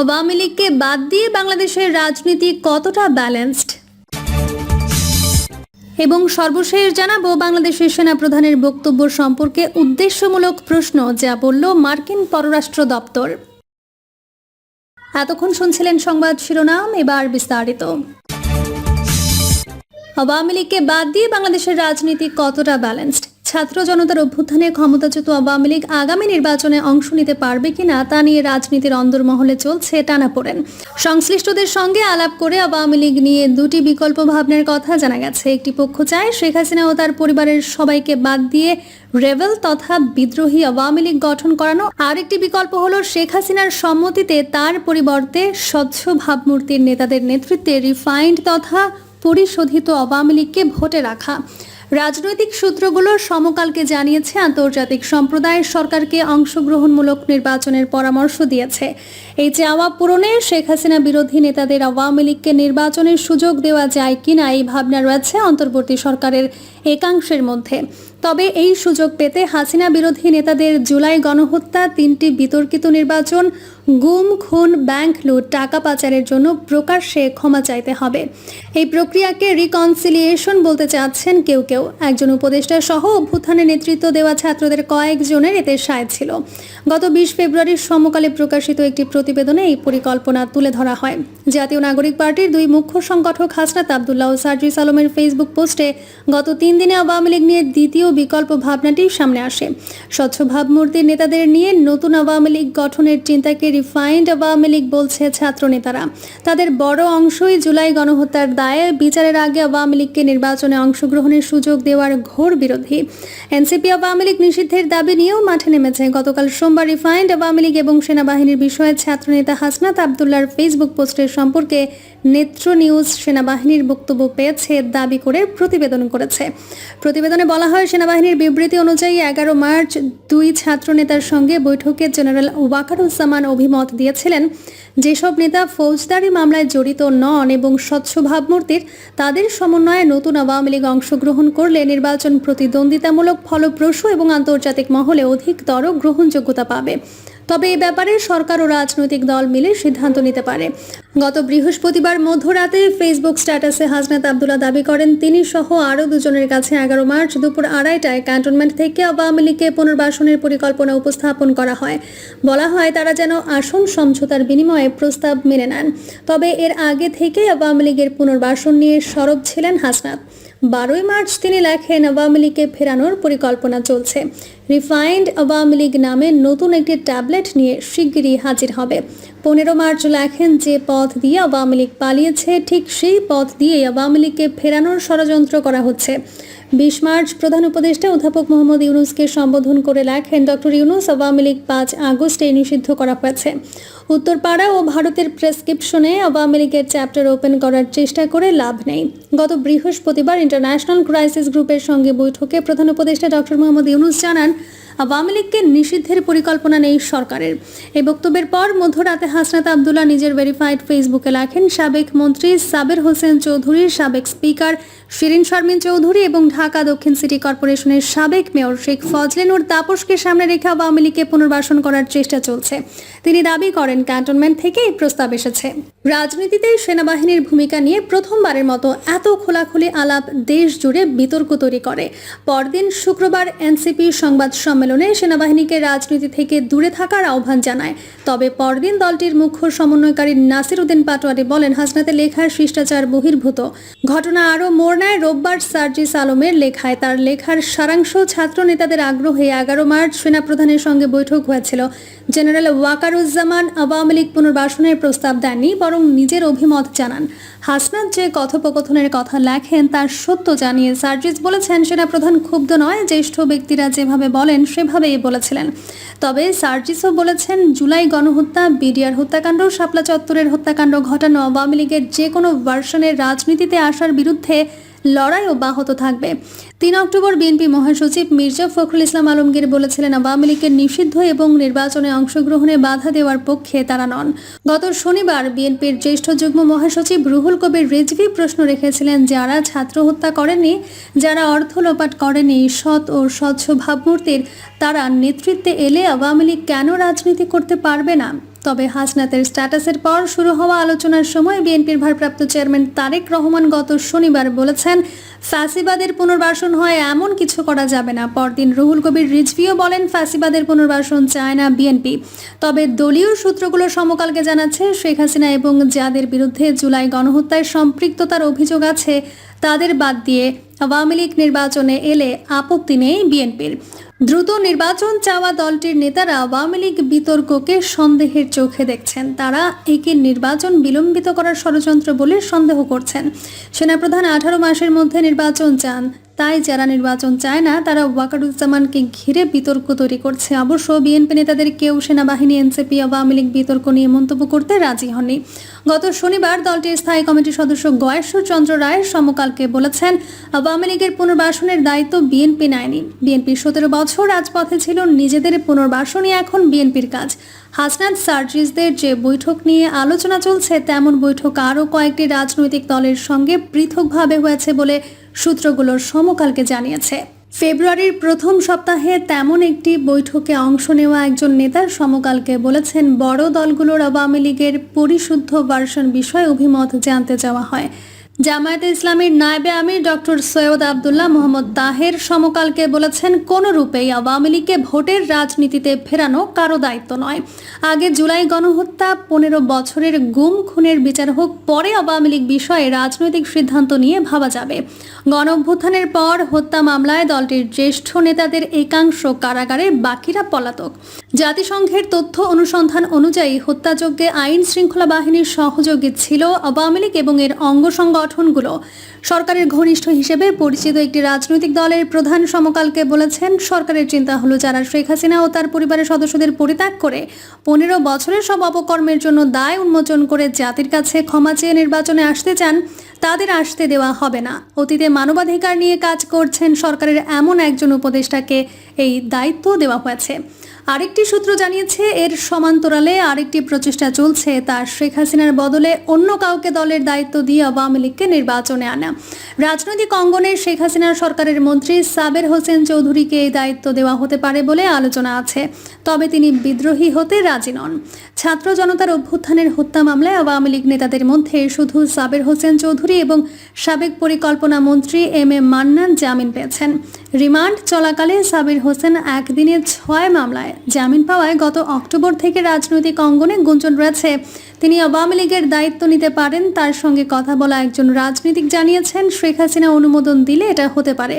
আওয়ামী লীগকে বাদ দিয়ে বাংলাদেশের রাজনীতি কতটা ব্যালেন্সড এবং সর্বশেষ জানাব, বাংলাদেশের সেনা প্রধানের বক্তব্য সম্পর্কে উদ্দেশ্যমূলক প্রশ্ন, যা বলল মার্কিন পররাষ্ট্র দপ্তর। এতক্ষণ শুনছিলেন সংবাদ শিরোনাম, এবার বিস্তারিত। আওয়ামী লীগকে বাদ দিয়ে বাংলাদেশের রাজনীতি কতটা ব্যালেন্সড ছাত্র জনতার অভ্যুত্থানে ক্ষমতাচ্যুত আওয়ামী লীগ আগামী নির্বাচনে অংশ নিতে পারবে কিনা তা নিয়ে রাজনীতির অন্দরমহলে চলছে টানাপোড়েন। সংশ্লিষ্টদের সঙ্গে আলাপ করে আওয়ামী লীগ নিয়ে দুটি বিকল্প ভাবনার কথা জানা গেছে। একটি পক্ষ চায় শেখ হাসিনা ও তার পরিবারের সবাইকে বাদ দিয়ে রেবেল তথা বিদ্রোহী আওয়ামী লীগ গঠন করানো। আরেকটি বিকল্প হলো শেখ হাসিনার সম্মতিতে তার পরিবর্তে স্বচ্ছ ভাবমূর্তির নেতাদের নেতৃত্বে রিফাইন্ড তথা পরিশোধিত আওয়ামী লীগকে ভোটে রাখা। রাজনৈতিক সূত্রগুলো সমকালকে জানিয়েছে আন্তর্জাতিক সম্প্রদায় সরকারকে অংশগ্রহণমূলক নির্বাচনের পরামর্শ দিয়েছে। এই চাওয়া পূরণে শেখ হাসিনা বিরোধী নেতাদের আওয়ামী লীগকে নির্বাচনের সুযোগ দেওয়া যায় কিনা এই ভাবনা রয়েছে অন্তর্বর্তী সরকারের একাংশের মধ্যে। তবে এই সুযোগ পেতে হাসিনা বিরোধী নেতাদের জুলাই গণহত্যা, তিনটি বিতর্কিত নির্বাচন, গুম, খুন, ব্যাংক লুট, টাকা পাচারের জন্য প্রকাশ্যে ক্ষমা চাইতে হবে। এই প্রক্রিয়াকে রিকনসিলিয়েশন বলতে চাচ্ছেন কেউ কেউ। একজন উপদেষ্টা সহ অভ্যুত্থানে নেতৃত্ব দেওয়া ছাত্রদের কয়েকজনের এতে সায় ছিল। গত বিশ ফেব্রুয়ারির সমকালে প্রকাশিত একটি প্রতিবেদনে এই পরিকল্পনা তুলে ধরা হয়। জাতীয় নাগরিক পার্টির দুই মুখ্য সংগঠক হাসনাত আবদুল্লাহ ও সার্জিস আলমের ফেসবুক পোস্টে গত তিন দিনে আওয়ামী লীগ নিয়ে দ্বিতীয় বিকল্প ভাবনাটি সামনে আসে। স্বচ্ছ ভাবমূর্তির নেতাদের নিয়ে নতুন আওয়ামী লীগ গঠনের চিন্তাকে রিফাইন্ড আওয়ামী লীগ বলছে ছাত্র নেতারা তাদের বড় অংশই জুলাই গণহত্যার দায়ে বিচারের আগে আওয়ামী লীগকে নির্বাচনে অংশগ্রহণের সুযোগ দেওয়ার ঘোর বিরোধী। এনসিপি আওয়ামী লীগ নিষিদ্ধের দাবি নিয়েও মাঠে নেমেছে। গতকাল সোমবার রিফাইন্ড আওয়ামী লীগ এবং সেনাবাহিনীর বিষয়ে ছাত্রনেতা হাসনাত আবদুল্লার ফেসবুক পোস্টের সম্পর্কে নেত্র নিউজ সেনাবাহিনীর বক্তব্য পেয়েছে, দাবি করে প্রতিবেদন করেছে। প্রতিবেদনে বলা হয়, সেনাবাহিনীর বিবৃতি অনুযায়ী এগারো মার্চ দুই ছাত্রনেতার সঙ্গে বৈঠকে জেনারেল ওয়াকারুজ্জামান অভিমত দিয়েছিলেন, যেসব নেতা ফৌজদারি মামলায় জড়িত নন এবং স্বচ্ছ ভাবমূর্তির, তাদের সমন্বয়ে নতুন আওয়ামী লীগ অংশগ্রহণ করলে নির্বাচন প্রতিদ্বন্দ্বিতামূলক ফলপ্রসূ এবং আন্তর্জাতিক মহলে অধিকতর গ্রহণযোগ্যতা পাবে। তবে এ ব্যাপারে সরকার ও রাজনৈতিক দল মিলে সিদ্ধান্ত নিতে পারে। গত বৃহস্পতিবার মধ্যরাতে ফেসবুক স্ট্যাটাসে হাজনাত আবদুল্লাহ দাবি করেন, তিনি সহ আরও দুজনের কাছে এগারো মার্চ দুপুর আড়াইটায় ক্যান্টনমেন্ট থেকে আওয়ামী লীগকে পুনর্বাসনের পরিকল্পনা উপস্থাপন করা হয়। বলা হয়, তারা যেন আসন সমঝোতার বিনিময়ে প্রস্তাব মেনে নেন। তবে এর আগে থেকে আওয়ামী লীগের পুনর্বাসন নিয়ে সরব ছিলেন হাসনাত বারোই মার্চ তিনি লেখেন, আওয়ামী লীগকে ফেরানোর পরিকল্পনা চলছে। রিফাইন্ড আওয়ামী লীগ নামে নতুন একটি ট্যাবলেট নিয়ে শিগগিরই হাজির হবে। পনেরো মার্চ লেখেন, যে পথ দিয়ে আওয়ামী লীগ পালিয়েছে, ঠিক সেই পথ দিয়ে আওয়ামী লীগকে ফেরানোর ষড়যন্ত্র করা হচ্ছে। বিশ মার্চ প্রধান উপদেষ্টা অধ্যাপক মোহাম্মদ ইউনুসকে সম্বোধন করে লেখেন, ডক্টর ইউনুস আওয়ামী লীগ পাঁচ আগস্টে নিষিদ্ধ করা হয়েছে। উত্তরপাড়া ও ভারতের প্রেসক্রিপশনে আওয়ামী লীগের চ্যাপ্টার ওপেন করার চেষ্টা করে লাভ নেই। গত বৃহস্পতিবার ইন্টারন্যাশনাল ক্রাইসিস গ্রুপের সঙ্গে বৈঠকে প্রধান উপদেষ্টা ডক্টর মোহাম্মদ ইউনুস জানান, আওয়ামী লীগকে নিষিদ্ধের পরিকল্পনা নেই সরকারের। এই বক্তব্যের পর মধ্যরাতে হাসনাত আবদুল্লাহ নিজের ভেরিফাইড ফেসবুকে লেখেন, সাবেক মন্ত্রী সাবের হোসেন চৌধুরী, সাবেক স্পিকার শিরিন শর্মিন চৌধুরী এবং ঢাকা দক্ষিণ সিটি কর্পোরেশনের সাবেক মেয়র শেখ ফজলেনুর তাপসকে সামনে রেখে আওয়ামী লীগকে পুনর্বাসন করার চেষ্টা চলছে। তিনি দাবি করেন, ক্যান্টনমেন্ট থেকে এই প্রস্তাব এসেছে। রাজনীতিতে সেনাবাহিনীর ভূমিকা নিয়ে প্রথমবারের মতো এত খোলাখুলি আলাপ দেশ জুড়ে বিতর্ক তৈরি করে। পরদিন শুক্রবার এনসিপি সংবাদ সম্মেলনে সেনাবাহিনীকে রাজনীতি থেকে দূরে থাকার আহ্বান জানায়। তবে পরদিন দলটির মুখ্য সমন্বয়কারী নাসির উদ্দিন পাটোয়ারি বলেন, হাসনাতে লেখার শিষ্টাচার বহির্ভূত। ঘটনা আরও মোড় নেয় রোববার সার্জিস আলমের লেখায়। তার লেখার সারাংশ ছাত্র নেতাদের আগ্রহে এগারো মার্চ সেনাপ্রধানের সঙ্গে বৈঠক হয়েছিল। জেনারেল ওয়াকারুজ্জামান আওয়ামী লীগ পুনর্বাসনের প্রস্তাব দেননি, বরং নিজের অভিমত জানান। হাসনাত যে কথোপকথনের কথা লেখেন, তার সত্য জানিয়ে সার্জিস বলেছেন সেনাপ্রধান ক্ষুব্ধ নয়, জ্যেষ্ঠ ব্যক্তিরা যেভাবে বলেন, সেভাবেই বলেছিলেন। তবে সার্জিসও বলেছেন, জুলাই গণহত্যা, বিডিআর হত্যাকাণ্ড, শাপলা চত্বরের হত্যাকাণ্ড ঘটানো, আওয়ামী লীগের যে কোনো ভার্সনের রাজনীতিতে আসার বিরুদ্ধে লড়াই অব্যাহত থাকবে। তিন অক্টোবর বিএনপি মহাসচিব মির্জা ফখরুল ইসলাম আলমগীর বলেছিলেন, আওয়ামী লীগের নিষিদ্ধ এবং নির্বাচনে অংশগ্রহণে বাধা দেওয়ার পক্ষে তারা নন। গত শনিবার বিএনপির জ্যেষ্ঠ যুগ্ম মহাসচিব রুহুল কবির রিজভি প্রশ্ন রেখেছিলেন, যারা ছাত্র হত্যা করেনি যারা অর্থ লোপাট করেনি সৎ ও স্বচ্ছ ভাবমূর্তির তারা নেতৃত্বে এলে আওয়ামী লীগ কেন রাজনীতি করতে পারবে না? তবে হাসনাতের স্ট্যাটাসের পর শুরু হওয়া আলোচনার সময় বিএনপির ভারপ্রাপ্ত চেয়ারম্যান তারেক রহমান গত শনিবার বলেছেন, ফ্যাসিবাদের পুনর্বাসন হয় এমন কিছু করা যাবে না। পরদিন রুহুল কবির রিজভিও বলেন, ফ্যাসিবাদের পুনর্বাসন চায় না বিএনপি। তবে দলীয় সূত্রগুলো সমকালকে জানাচ্ছে, শেখ হাসিনা এবং যাদের বিরুদ্ধে জুলাই গণহত্যায় সম্পৃক্ততার অভিযোগ আছে, তাদের বাদ দিয়ে আওয়ামী লীগ নির্বাচনে এলে আপত্তি নেই বিএনপির। দ্রুত নির্বাচন চাওয়া দলটির নেতারা আওয়ামী লীগ বিতর্ককে সন্দেহের চোখে দেখছেন। তারা একে নির্বাচন বিলম্বিত করার ষড়যন্ত্র বলে সন্দেহ করছেন। সেনাপ্রধান আঠারো মাসের মধ্যে নির্বাচন চান। তাই যারা নির্বাচন চায় না, তারা ওয়াকারুজ্জামানকে ঘিরে বিতর্ক তৈরি করছে। অবশ্য বিএনপি নেতাদের কেউ সেনাবাহিনী, এনসিপি, আওয়ামী লীগ বিতর্ক নিয়ে মন্তব্য করতে রাজি হননি। গত শনিবার দলটির স্থায়ী কমিটির সদস্য গয়েশ্বর চন্দ্র রায় সমকালকে বলেছেন, আওয়ামী লীগের পুনর্বাসনের দায়িত্ব বিএনপি নেয়নি। বিএনপি সতেরো বছর রাজপথে ছিল, নিজেদের পুনর্বাসনই এখন বিএনপির কাজ। হাসনাত সার্জিসদের যে বৈঠক নিয়ে আলোচনা চলছে, তেমন বৈঠক আরও কয়েকটি রাজনৈতিক দলের সঙ্গে পৃথকভাবে হয়েছে বলে সূত্রগুলোর সমকালকে জানিয়েছে। ফেব্রুয়ারির প্রথম সপ্তাহে তেমন একটি বৈঠকে অংশ নেওয়া একজন নেতার সমকালকে বলেছেন, বড় দলগুলোর আওয়ামী লীগের পরিশুদ্ধ ভার্সন বিষয়ে অভিমত জানতে চাওয়া হয়। জামায়াতে ইসলামীর নায়েবে আমির ডক্টর সৈয়দ আবদুল্লাহ মোহাম্মদ তাহের সমকালকে বলেছেন, কোনো রূপেই আওয়ামী লীগকে ভোটের রাজনীতিতে ফেরানো কারও দায়িত্ব নয়। আগে জুলাই গণহত্যা, পনেরো বছরের গুম, খুনের বিচার হোক, পরে আওয়ামী লীগ বিষয়ে রাজনৈতিক সিদ্ধান্ত নিয়ে ভাবা যাবে। গণ অভ্যুত্থানের পর হত্যা মামলায় দলটির জ্যেষ্ঠ নেতাদের একাংশ কারাগারে বাকিরা পলাতক। জাতিসংঘের তথ্য অনুসন্ধান অনুযায়ী হত্যাযজ্ঞে আইন শৃঙ্খলা বাহিনীর সহযোগী ছিল আওয়ামী লীগ এবং এর অঙ্গ সংগঠনগুলো। সরকারের ঘনিষ্ঠ হিসেবে পরিচিত একটি রাজনৈতিক দলের প্রধান সমকালকে বলেছেন, সরকারের চিন্তা হলো যারা শেখ হাসিনা ও তার পরিবারের সদস্যদের পরিত্যাগ করে পনেরো বছরের সব অপকর্মের জন্য দায় উন্মোচন করে জাতির কাছে ক্ষমা চেয়ে নির্বাচনে আসতে চান, তাদের আসতে দেওয়া হবে না। অতীতে মানবাধিকার নিয়ে কাজ করছেন সরকারের এমন একজন উপদেষ্টাকে এই দায়িত্ব দেওয়া হয়েছে। আরেকটি সূত্র জানিয়েছে, এর সমান্তরালে আরেকটি প্রচেষ্টা চলছে। তা শেখ হাসিনার বদলে অন্য কাউকে দলের দায়িত্ব দিয়ে আওয়ামী লীগকে নির্বাচনে আনা। রাজনৈতিক অঙ্গনে শেখ হাসিনার সরকারের মন্ত্রী সাবের হোসেন চৌধুরীকে এই দায়িত্ব দেওয়া হতে পারে বলে আলোচনা আছে। তবে তিনি বিদ্রোহী হতে রাজি নন। ছাত্র জনতার অভ্যুত্থানের হত্যা মামলায় আওয়ামী লীগ নেতাদের মধ্যে শুধু সাবের হোসেন চৌধুরী এবং সাবেক পরিকল্পনা মন্ত্রী এম এ মান্নান জামিন পেয়েছেন। রিমান্ড চলাকালে সাবির হোসেন একদিনে ছয় মামলায় জামিন পাওয়ায় গত অক্টোবর থেকে রাজনৈতিক অঙ্গনে গুঞ্জন রয়েছে। তিনি আওয়ামী লীগের দায়িত্ব নিতে পারেন, তার সঙ্গে কথা বলা একজন রাজনীতিক জানিয়েছেন, শেখ হাসিনা অনুমোদন দিলে এটা হতে পারে,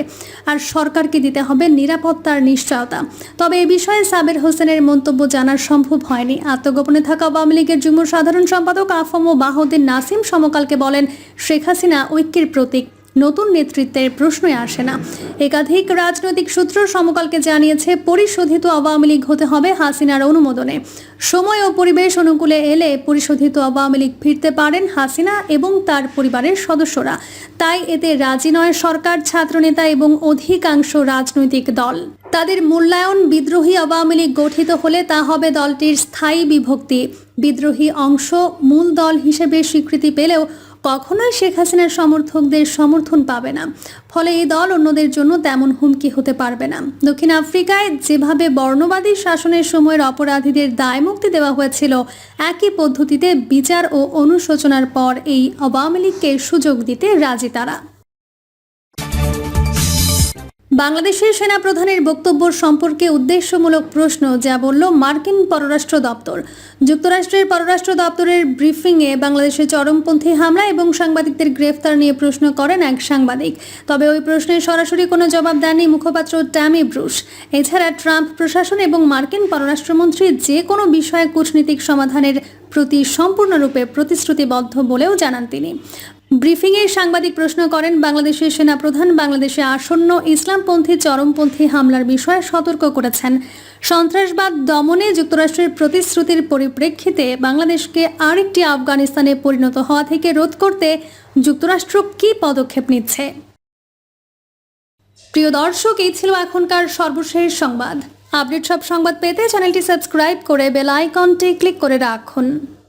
আর সরকারকে দিতে হবে নিরাপত্তার নিশ্চয়তা। তবে এ বিষয়ে সাবের হোসেনের মন্তব্য জানা সম্ভব হয়নি। আত্মগোপনে থাকা আওয়ামী লীগের যুগ্ম সাধারণ সম্পাদক আফম বাহুদ্দিন নাসিম সমকালকে বলেন, শেখ হাসিনা ঐক্যের প্রতীক। নতুন নেতৃত্বের প্রশ্নই আসে না। একাধিক রাজনৈতিক সূত্র সমকালকে জানিয়েছে, পরিশোধিত আওয়ামী লীগ হতে হবে হাসিনার অনুমোদনে। সময় ও পরিবেশ অনুকূলে এলে পরিশোধিত আওয়ামী লীগ ফিরতে পারেন হাসিনা এবং তার পরিবারের সদস্যরা। তাই এতে রাজি নয় সরকার, ছাত্রনেতা এবং অধিকাংশ রাজনৈতিক দল। তাদের মূল্যায়ন বিদ্রোহী আওয়ামী লীগ গঠিত হলে তা হবে দলটির স্থায়ী বিভক্তি। বিদ্রোহী অংশ মূল দল হিসেবে স্বীকৃতি পেলেও কখনোই শেখ হাসিনার সমর্থকদের সমর্থন পাবে না। ফলে এই দল অন্যদের জন্য তেমন হুমকি হতে পারবে না। দক্ষিণ আফ্রিকায় যেভাবে বর্ণবাদী শাসনের সময়ের অপরাধীদের দায় মুক্তি দেওয়া হয়েছিল, একই পদ্ধতিতে বিচার ও অনুশোচনার পর এই আওয়ামী লীগকে সুযোগ দিতে রাজি তারা। বাংলাদেশের সেনাপ্রধানের বক্তব্য সম্পর্কে উদ্দেশ্যমূলক প্রশ্ন, যা বলল মার্কিন পররাষ্ট্র দপ্তর। যুক্তরাষ্ট্রের পররাষ্ট্র দপ্তরের ব্রিফিংয়ে বাংলাদেশে চরমপন্থী হামলা এবং সাংবাদিকদের গ্রেফতার নিয়ে প্রশ্ন করেন এক সাংবাদিক। তবে ওই প্রশ্নের সরাসরি কোনো জবাব দেননি মুখপাত্র ট্যামি ব্রুস। এছাড়া ট্রাম্প প্রশাসন এবং মার্কিন পররাষ্ট্রমন্ত্রী যে কোনো বিষয়ে কূটনীতিক সমাধানের প্রতি সম্পূর্ণরূপে প্রতিশ্রুতিবদ্ধ বলেও জানান তিনি। ব্রিফিংয়ে সাংবাদিক প্রশ্ন করেন বাংলাদেশের সেনাপ্রধান। বাংলাদেশে আসন্ন ইসলামপন্থী চরমপন্থী হামলার বিষয়ে সতর্ক করেছেন। সন্ত্রাসবাদ দমনে যুক্তরাষ্ট্রের প্রতিশ্রুতির পরিপ্রেক্ষিতে বাংলাদেশকে আরেকটি আফগানিস্তানে পরিণত হওয়া থেকে রোধ করতে যুক্তরাষ্ট্র কী পদক্ষেপ নিচ্ছে? প্রিয় দর্শক, এই ছিল এখনকার সর্বশেষ সংবাদ। আপডেট সব সংবাদ পেতে চ্যানেলটি সাবস্ক্রাইব করে বেল আইকনটি ক্লিক করে রাখুন।